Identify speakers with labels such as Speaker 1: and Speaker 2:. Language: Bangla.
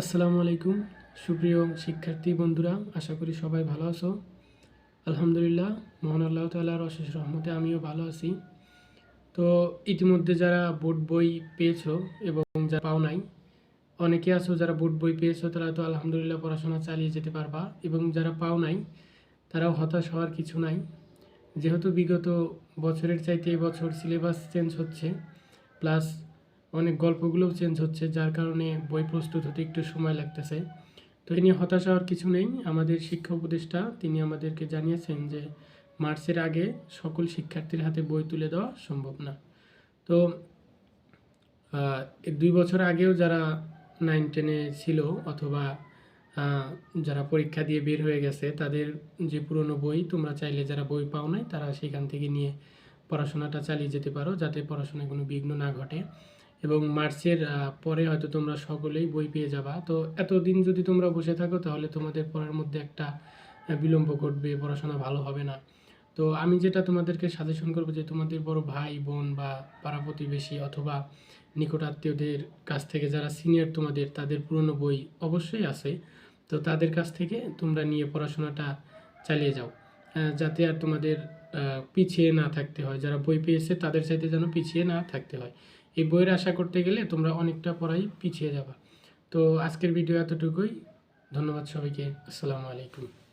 Speaker 1: আসসালামু আলাইকুম, সুপ্রিয় শিক্ষার্থী বন্ধুরা, আশা করি সবাই ভালো আছো। আলহামদুলিল্লাহ, মোহন আল্লাহ তাল্লাহর অশেষ রহমতে আমিও ভালো আছি। তো ইতিমধ্যে যারা বোর্ড বই পেয়েছ এবং যা পাও নাই, অনেকে আছো যারা বোর্ড বই পেয়েছ, তারা তো আলহামদুলিল্লাহ পড়াশোনা চালিয়ে যেতে পারবা এবং যারা পাও নাই, তারাও হতাশ হওয়ার কিছু নাই। যেহেতু বিগত বছরের চাইতে এবছর সিলেবাস চেঞ্জ হচ্ছে, প্লাস অনেক গল্পগুলোও চেঞ্জ হচ্ছে, যার কারণে বই প্রস্তুত হতে একটু সময় লাগতেছে। তো এ নিয়ে হতাশ হওয়ার কিছু নেই। আমাদের শিক্ষা উপদেষ্টা, তিনি আমাদেরকে জানিয়েছেন যে, মার্চের আগে সকল শিক্ষার্থীর হাতে বই তুলে দেওয়া সম্ভব না। তো দুই বছর আগেও যারা নাইন টেনে ছিল অথবা যারা পরীক্ষা দিয়ে বের হয়ে গেছে, তাদের যে পুরনো বই, তোমরা চাইলে যারা বই পাও নাই, তারা সেখান থেকে নিয়ে পড়াশোনাটা চালিয়ে যেতে পারো, যাতে পড়াশোনায় কোনো বিঘ্ন না ঘটে। এবং মার্চের পরে হয়তো তোমরা সকলেই বই পেয়ে যাবা। তো এতদিন যদি তোমরা বসে থাকো, তাহলে তোমাদের পড়ার মধ্যে একটা বিলম্ব ঘটবে, পড়াশোনা ভালো হবে না। তো আমি যেটা তোমাদেরকে সাজেশন করব যে তোমাদের বড় ভাই, বোন বা পাড়া প্রতিবেশী অথবা নিকট আত্মীয়দের কাছ থেকে যারা সিনিয়র তোমাদের, তাদের পুরনো বই অবশ্যই আছে। তো তাদের কাছ থেকে তোমরা নিয়ে পড়াশোনাটা চালিয়ে যাও। যাতে আর তোমাদের পিছিয়ে না থাকতে হয়। যারা বই পেয়েছে, তাদের সাথে যেন পিছিয়ে না থাকতে হয়। এই বইয়ের আশা করতে গেলে তোমরা অনেকটা পড়াই পিছিয়ে যাবা। তো আজকের ভিডিও এতটুকুই। ধন্যবাদ সবাইকে। আসসালামু আলাইকুম।